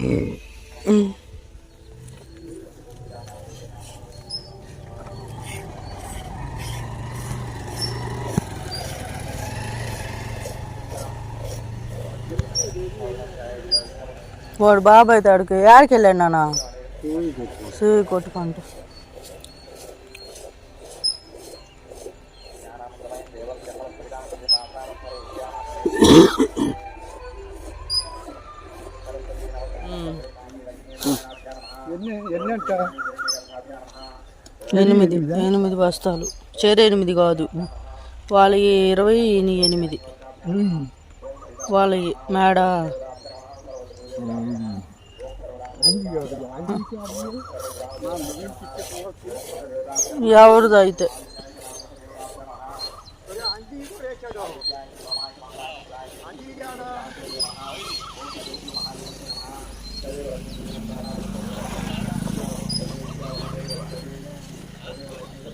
ఆ. వాడు బాబాయ్ తాడికి యాడికి వెళ్ళాడు నాన్న సూయి కొట్టుకుంటూ ఎనిమిది ఎనిమిది బస్తాలు. చెరు ఎనిమిది కాదు. వాళ్ళకి ఇరవై ఎనిమిది. వాళ్ళకి మేడ. ఎవరిది అయితే?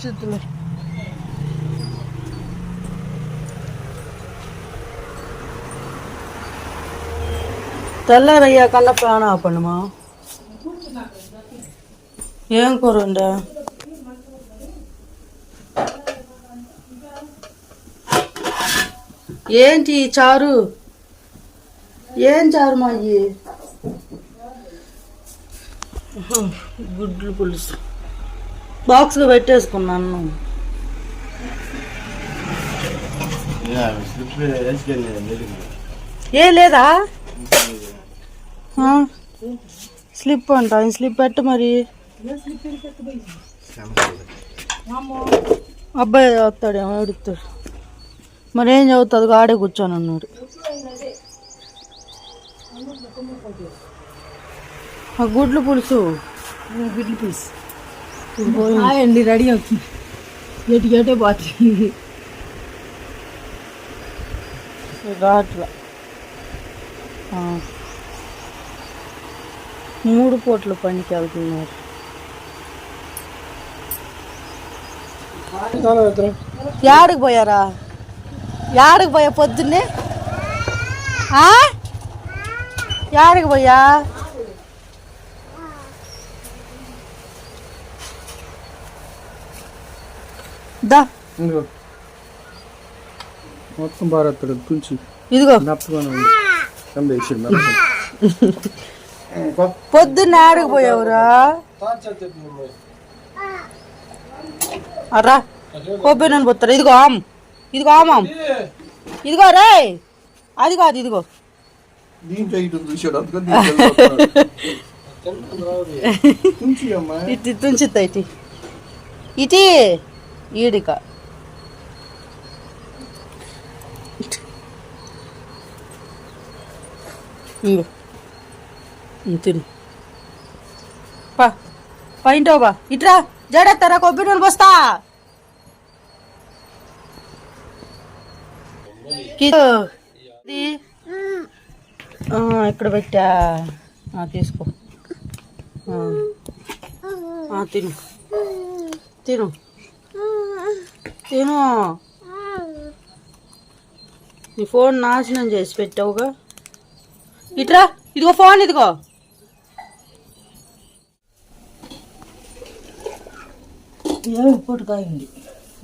వచ్చిద్దులే తెల్లారయ్యా కల్లా ప్రాణ ఆపండి మా ఏం కూర ఏంటి ఈ చారు? ఏం చారు మా గుడ్లు పులుసు. బాక్స్లో పెట్టేసుకున్నాను ఏ లేదా? స్లిప్ అంట ఆయన స్లిప్ పెట్ట మరి. అబ్బాయి చదువుతాడేమో అడుగుతాడు మరి ఏం చదువుతుంది ఆడే కూర్చొని అన్నాడు గుడ్లు పులుసు. గుడ్లు పీస్ అండి రెడీ అవుతుంది. ఎటు ఎటే పోతుంది రాట్ల. మూడు పూట్ల పనికి వెళ్తున్నారు. యాడికి పోయారా? యాడికి పోయా పొద్దున్నే? ఆ? యాడికి పోయా? దా. ఇదిగో. మొత్తం బారెత్తాడు తుంచి ఇదిగో. పొద్దున్న ఆడికి పోయావురా. అర్రా కొబ్బరి నూనె పోతారు ఇదిగో ఆమ్. ఇదిగో ఆమ్ ఇదిగో రే. అది కాదు ఇదిగో. దీంట్లో ఇటు తుంచుతా ఇటు. ఇటు. ఈడిక. ఇంగో. తిను. పా. పైంటావు బా ఇట్రా. జడెత్తారా? కొబ్బరి నూనె పోస్తా. ఇక్కడ పెట్టా. ఆ, తీసుకో. తిను. తిను. తిను. నీ ఫోన్ నాశనం చేసి పెట్టావుగా. ఇట్రా ఇదిగో ఫోన్ ఇదిగో. ఏమి ఇప్పుడు కాయింది?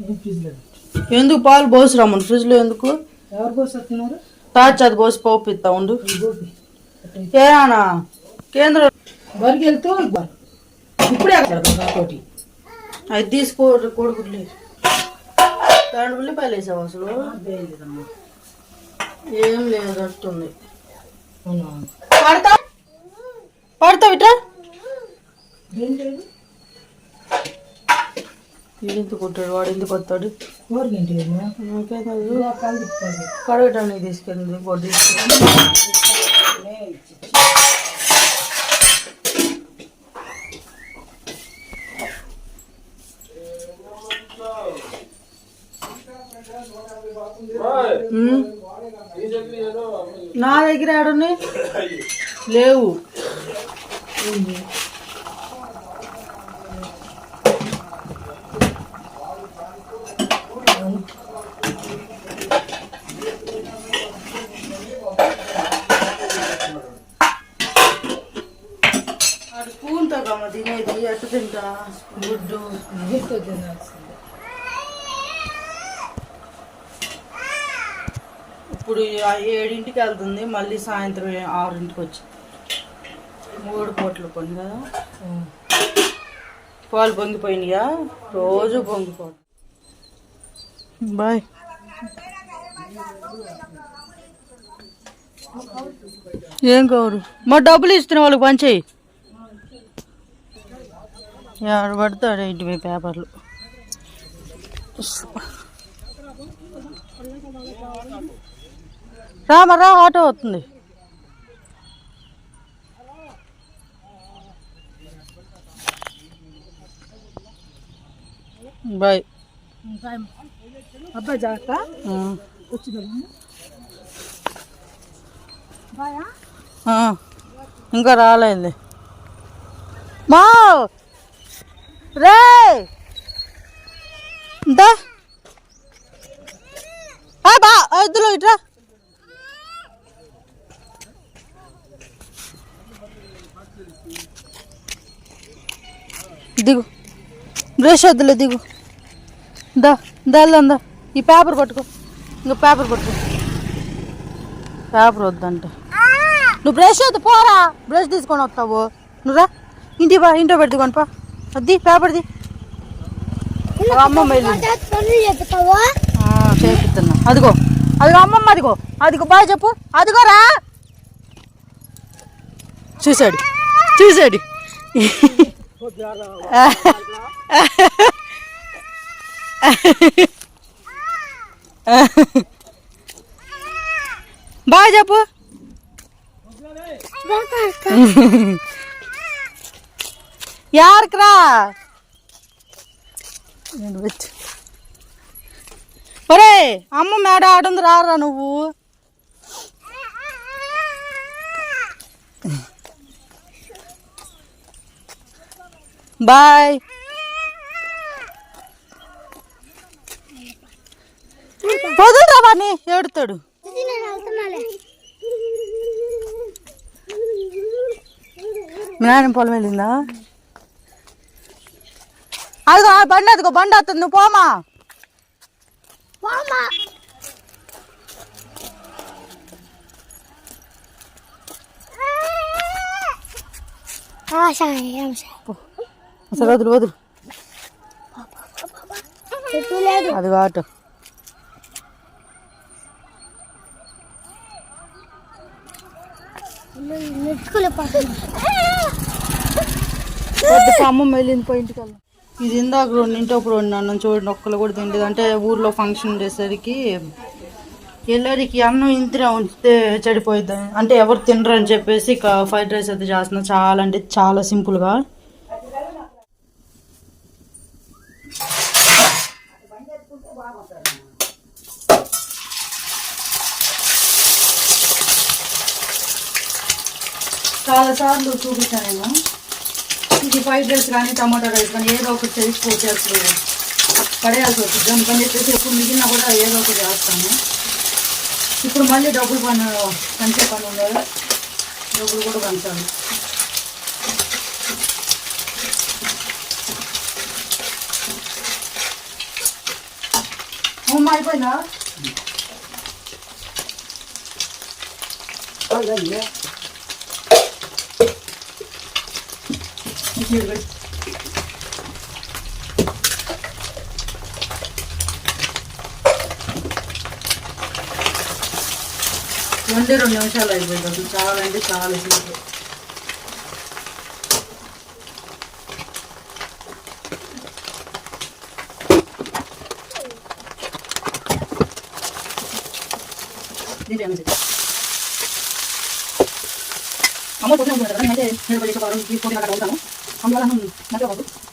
ఏం ఫ్రిడ్జ్లో ఎందుకు పాలు పోసి రమ్మను ఫ్రిడ్జ్లో ఎందుకు? ఎవరు పోసొస్తున్నారు తాచి అది పోసి పోపిస్తా ఉండు. ఏనా కేంద్ర బరికి వెళ్తూ ఇప్పుడే అది తీసుకో కొడుకులు దాని ఉల్లిపాయలు వేసావు అసలు? ఏం లేదు అట్టుంది. పడతా? పడతావు ఇట్రా ఎందుకు కొట్టాడు? వాడు ఎందుకు వస్తాడు? కడగటానికి తీసుకెళ్ళింది పొడి తీసుకెళ్ళి నా దగ్గర ఆడున్నాయి లేవు. స్పూన్తో కమ్మ తినేది ఎట్టు తింటా? గుడ్డు. నవ్వుతో ఇప్పుడు ఏడింటికి వెళ్తుంది మళ్ళీ సాయంత్రం ఆరింటికి వచ్చి. మూడు పూటలు పని కదా. పాలు పొంగిపోయినాయా? రోజు పొంగిపోవడం బాయ్. ఏం కవరు మా డబ్బులు ఇస్తున్న వాళ్ళకి పంచేయి ఎవడు పడతాడు ఇంటి మీ పేపర్లు? రామరా ఆటో వస్తుంది. బాయ్. అబ్బాయి జాగ్రత్త. ఇంకా రాలేదు. మా రే! ఆ, బా ఇద్దరు ఇట్రా దిగు. బ్రష్ వద్దులే దిగు. దా దా దా ఈ పేపర్ పట్టుకో. ఇంకా పేపర్ పట్టుకో. పేపర్ వద్దంట. నువ్వు బ్రష్ వద్దు పోరా. బ్రష్ తీసుకొని వస్తావు. నువ్వు రా. ఇంటి బా ఇంట్లో పెట్టుకొని పా. అది పేపర్ది అమ్మమ్మ చేపిస్తున్నా. అదిగో. అదిగో అమ్మమ్మ అదిగో. అదిగో బాయ్ చెప్పు. అదిగో రా. చూసాడు. బాగా చెప్పు. యార్కరా ఒరే అమ్మ మేడ ఆడుంది రారా నువ్వు? బాయ్. వాడిని ఏడుతాడు. మీ నాయన పొలం వెళ్ళిందా? అదిగో ఆ బండి అదిగో బండి వస్తుంది నువ్వు పోమా. అసలు వదులు వదులు. అది ఆటో అమ్మ అమ్మమ్మ వెళ్ళింది పోయింటికి ఇది ఇందాక రెండింటి అప్పుడు అన్నం చూడండి ఒక్కలు కూడా తిండేది. అంటే ఊర్లో ఫంక్షన్ ఉండేసరికి ఎల్లరికి అన్నం ఇంతినే ఉంచితే చెడిపోయిద్ది అంటే ఎవరు తినరు అని చెప్పేసి ఇక ఫ్రైడ్ రైస్ అయితే చేస్తున్నా. చాలా అంటే చాలా సింపుల్గా చాలా సార్లు చూపించాను నేను ఇది ఫ్రైడ్ రైస్ కానీ టమాటో రైస్ కానీ ఏదో ఒకటి చేసుకోవచ్చు అసలు పడేయాల్సి వస్తుంది. దానికని చెప్పేసి ఎప్పుడు మిగిలినా కూడా ఏదో ఒకటి చేస్తాను. ఇప్పుడు మళ్ళీ డబ్బులు పని పంచే పని ఉండదు డబ్బులు కూడా పంచాలి. అమ్మ అయిపోయిందా అదే ఇది పెట్టు. రెండే రెండు నిమిషాలు అయిపోయింది అసలు చాలా అంటే చాలా సింపుల్ అమ్మ పొద్దున ఉంటుంది కదా నేనైతే నేను పది వారం తీసుకొని అక్కడ ఉంటాను అందువల్ల నన్ను నచ్చవచ్చు చూసారా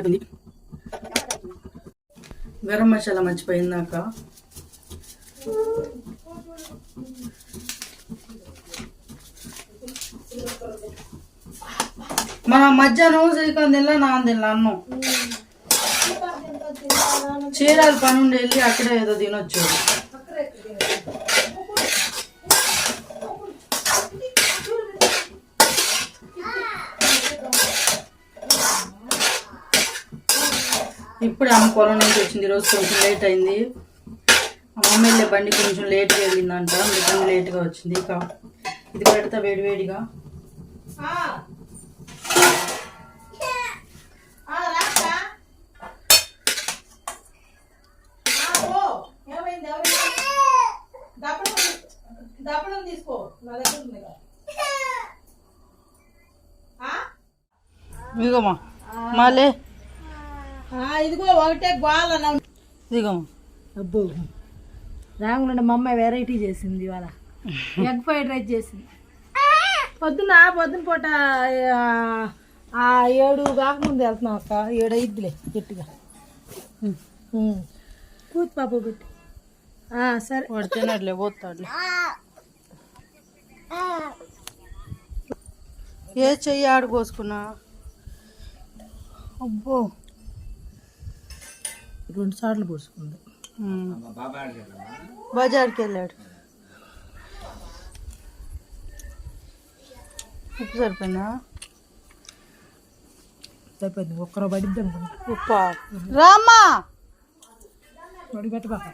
అటుంది గరం మసాలా మర్చిపోయిందాక. మన మధ్యాహ్నం శ్రీకాంత్ తినలా నాన్న తినలా అన్నం. చీరాల పని ఉండి వెళ్ళి అక్కడే ఏదో తినొచ్చు ఇప్పుడే అమ్మ పొలం నుంచి వచ్చింది ఈరోజు కొంచెం లేట్ అయింది. మా మమ్మీ వెళ్ళే బండి కొంచెం లేట్గా వెళ్ళిందంట అందుకని లేట్గా వచ్చింది. ఇక ఇది పెడతా వేడి వేడిగా. దప్పడం తీసుకో నా దగ్గర ఉంది కదా ఇదిగోమా మాలే ఇదిగో ఒకటే గోల అబ్బో. రాకుండా మా అమ్మాయి వెరైటీ చేసింది ఇవాళ. ఎగ్ ఫ్రైడ్ రైస్ చేసింది. పొద్దున పొద్దున పూట ఏడు కాకముందు వెళ్తున్నాం అక్క. ఏడు అయిద్దిలే గట్టిగా. కూతు పాప పెట్టి. ఆ, సరే. వాడు తినట్లే పోతాడులే. ఏ చెయ్యి ఆడు కోసుకున్నా? అబ్బో. రెండు సార్లు పోసుకుంది. బజార్కి వెళ్ళాడు ఉప్పు సరిపోయిందా? సరిపోయింది. ఒక్కరో పడిద్ది ఉప్పా. రామ్మా! పడి పెట్టబాక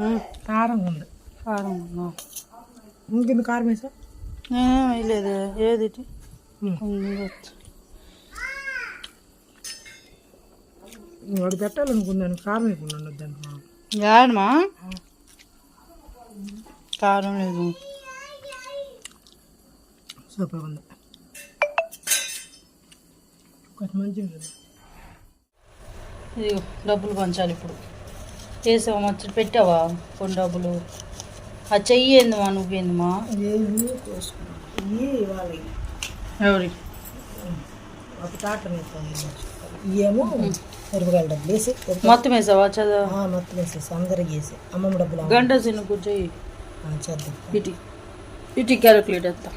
ఉమ్, కారం ఉంది. కారం ఉందా? ఇంకెందు కారం వేసా నేనేం వేయలేదు ఏది? ఉంది వచ్చి. వాడు పెట్టాలనుకున్నాను. కారం వేయకుండా వద్దంటున్నా యాడమా కారం లేదు. సూపర్ ఉంది. కొంచెం మంచిగా ఉంటుంది ఇదిగో డబ్బులు పంచాలి ఇప్పుడు. వేసావా మచ్చడి పెట్టావా? కొన్ని డబ్బులు. ఆ చెయ్యి ఏందమ్మా నువ్వేందమ్మా ఎవరి? ఒక తాట ఇవేమో మిరపకాయల డబ్బులు వేసి మొత్తం వేసావా చదువు మొత్తం వేసేసి అందరికి వేసి అమ్మమ్మ డబ్బులు గంట సిన్ను కూర్చోయి. చేద్దాం. ఇటు ఇటు క్యాలిక్యులేట్ వేస్తా